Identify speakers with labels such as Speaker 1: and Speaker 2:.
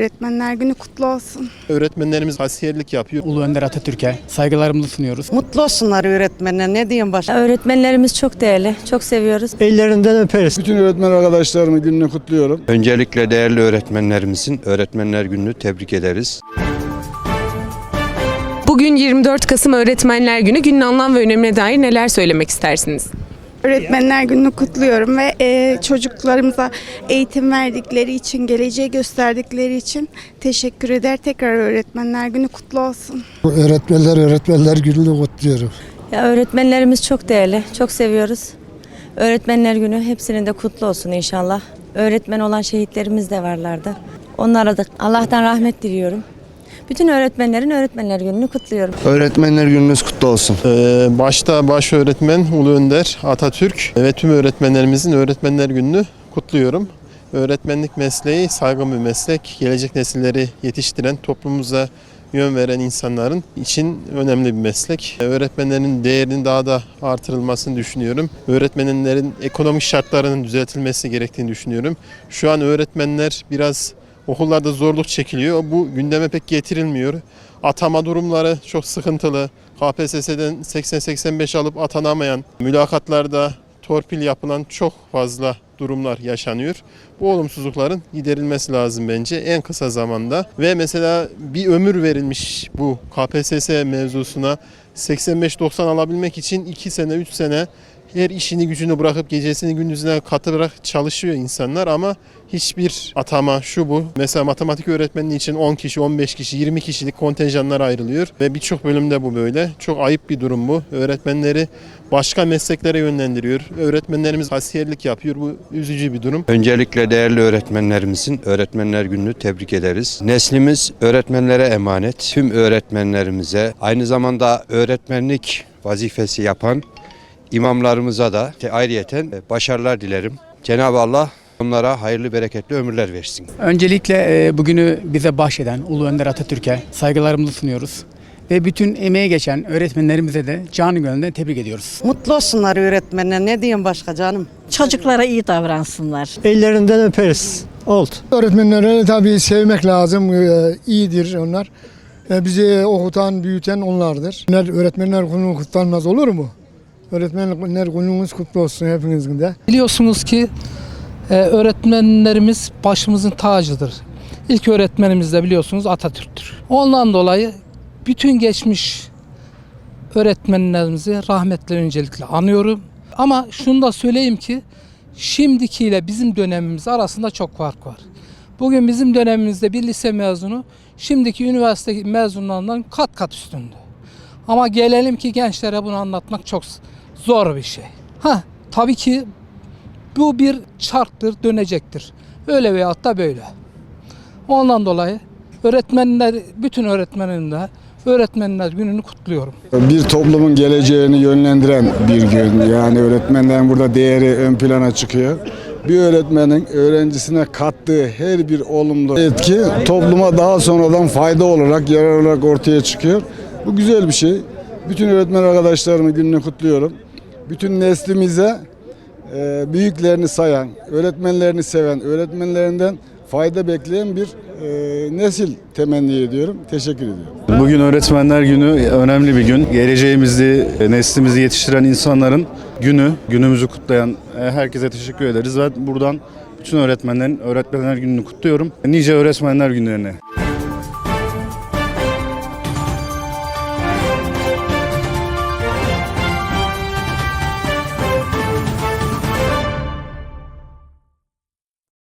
Speaker 1: öğretmenler günü kutlu olsun.
Speaker 2: Öğretmenlerimiz hasiyerlik yapıyor.
Speaker 3: Ulu Önder Atatürk'e saygılarımızı sunuyoruz.
Speaker 4: Mutlu olsunlar öğretmenler. Ne diyeyim başka?
Speaker 5: Öğretmenlerimiz çok değerli, çok seviyoruz.
Speaker 6: Ellerinden öperiz.
Speaker 7: Bütün öğretmen arkadaşlarımın gününü kutluyorum.
Speaker 8: Öncelikle değerli öğretmenlerimizin Öğretmenler Günü'nü tebrik ederiz.
Speaker 9: Bugün 24 Kasım Öğretmenler Günü. Günün anlam ve önemine dair neler söylemek istersiniz?
Speaker 1: Öğretmenler gününü kutluyorum ve e, çocuklarımıza eğitim verdikleri için, geleceği gösterdikleri için teşekkür eder. Tekrar öğretmenler günü kutlu olsun.
Speaker 6: Öğretmenler öğretmenler gününü kutluyorum.
Speaker 5: Ya öğretmenlerimiz çok değerli, çok seviyoruz. Öğretmenler günü hepsinin de kutlu olsun inşallah. Öğretmen olan şehitlerimiz de varlardı. Onlara da Allah'tan rahmet diliyorum. Bütün öğretmenlerin öğretmenler gününü kutluyorum.
Speaker 7: Öğretmenler gününüz kutlu olsun.
Speaker 2: Ee, başta baş öğretmen Ulu Önder Atatürk ve tüm öğretmenlerimizin Öğretmenler Günü'nü kutluyorum. Öğretmenlik mesleği saygın bir meslek. Gelecek nesilleri yetiştiren, toplumumuza yön veren insanların için önemli bir meslek. Öğretmenlerin değerinin daha da artırılmasını düşünüyorum. Öğretmenlerin ekonomik şartlarının düzeltilmesi gerektiğini düşünüyorum. Şu an öğretmenler biraz okullarda zorluk çekiliyor. Bu gündeme pek getirilmiyor. Atama durumları çok sıkıntılı. KPSS'den 80-85 alıp atanamayan, mülakatlarda torpil yapılan çok fazla durumlar yaşanıyor. Bu olumsuzlukların giderilmesi lazım bence en kısa zamanda. Ve mesela bir ömür verilmiş bu KPSS mevzusuna 85-90 alabilmek için 2 sene 3 sene her işini gücünü bırakıp gecesini gündüzüne katırarak çalışıyor insanlar ama hiçbir atama şu bu. Mesela matematik öğretmenliği için 10 kişi, 15 kişi, 20 kişilik kontenjanlar ayrılıyor ve birçok bölümde bu böyle. Çok ayıp bir durum bu. Öğretmenleri başka mesleklere yönlendiriyor. Öğretmenlerimiz hasiyerlik yapıyor. Bu üzücü bir durum.
Speaker 8: Öncelikle değerli öğretmenlerimizin Öğretmenler Günü'nü tebrik ederiz. Neslimiz öğretmenlere emanet. Tüm öğretmenlerimize aynı zamanda öğretmenlik vazifesi yapan imamlarımıza da ayrıyeten başarılar dilerim. Cenab-ı Allah onlara hayırlı bereketli ömürler versin.
Speaker 3: Öncelikle e, bugünü bize bahşeden Ulu Önder Atatürk'e saygılarımızı sunuyoruz. Ve bütün emeği geçen öğretmenlerimize de canı gönülden tebrik ediyoruz.
Speaker 4: Mutlu olsunlar öğretmenler. Ne diyeyim başka canım?
Speaker 10: Çocuklara iyi davransınlar.
Speaker 6: Ellerinden öperiz. Oldu.
Speaker 7: Öğretmenleri tabii sevmek lazım. Ee, iyidir onlar. Ee, bizi okutan, büyüten onlardır. Öğretmenler kutlanmaz olur mu? Öğretmenler gününüz kutlu olsun hepinizin de.
Speaker 11: Biliyorsunuz ki e, öğretmenlerimiz başımızın tacıdır. İlk öğretmenimiz de biliyorsunuz Atatürk'tür. Ondan dolayı bütün geçmiş öğretmenlerimizi rahmetle öncelikle anıyorum. Ama şunu da söyleyeyim ki şimdikiyle bizim dönemimiz arasında çok fark var. Bugün bizim dönemimizde bir lise mezunu şimdiki üniversite mezunlarından kat kat üstündü. Ama gelelim ki gençlere bunu anlatmak çok zor bir şey. Ha tabii ki bu bir çarktır, dönecektir. Öyle veyahut da böyle. Ondan dolayı öğretmenler, bütün öğretmenin de öğretmenler gününü kutluyorum.
Speaker 7: Bir toplumun geleceğini yönlendiren bir gün. Yani öğretmenlerin burada değeri ön plana çıkıyor. Bir öğretmenin öğrencisine kattığı her bir olumlu etki topluma daha sonradan fayda olarak, yarar olarak ortaya çıkıyor. Bu güzel bir şey. Bütün öğretmen arkadaşlarımın gününü kutluyorum. Bütün neslimize e, büyüklerini sayan, öğretmenlerini seven, öğretmenlerinden fayda bekleyen bir e, nesil temenni ediyorum. Teşekkür ediyorum.
Speaker 12: Bugün Öğretmenler Günü önemli bir gün. Geleceğimizi, neslimizi yetiştiren insanların günü, günümüzü kutlayan e, herkese teşekkür ederiz ve buradan bütün öğretmenlerin Öğretmenler Günü'nü kutluyorum. Nice Öğretmenler Günlerine.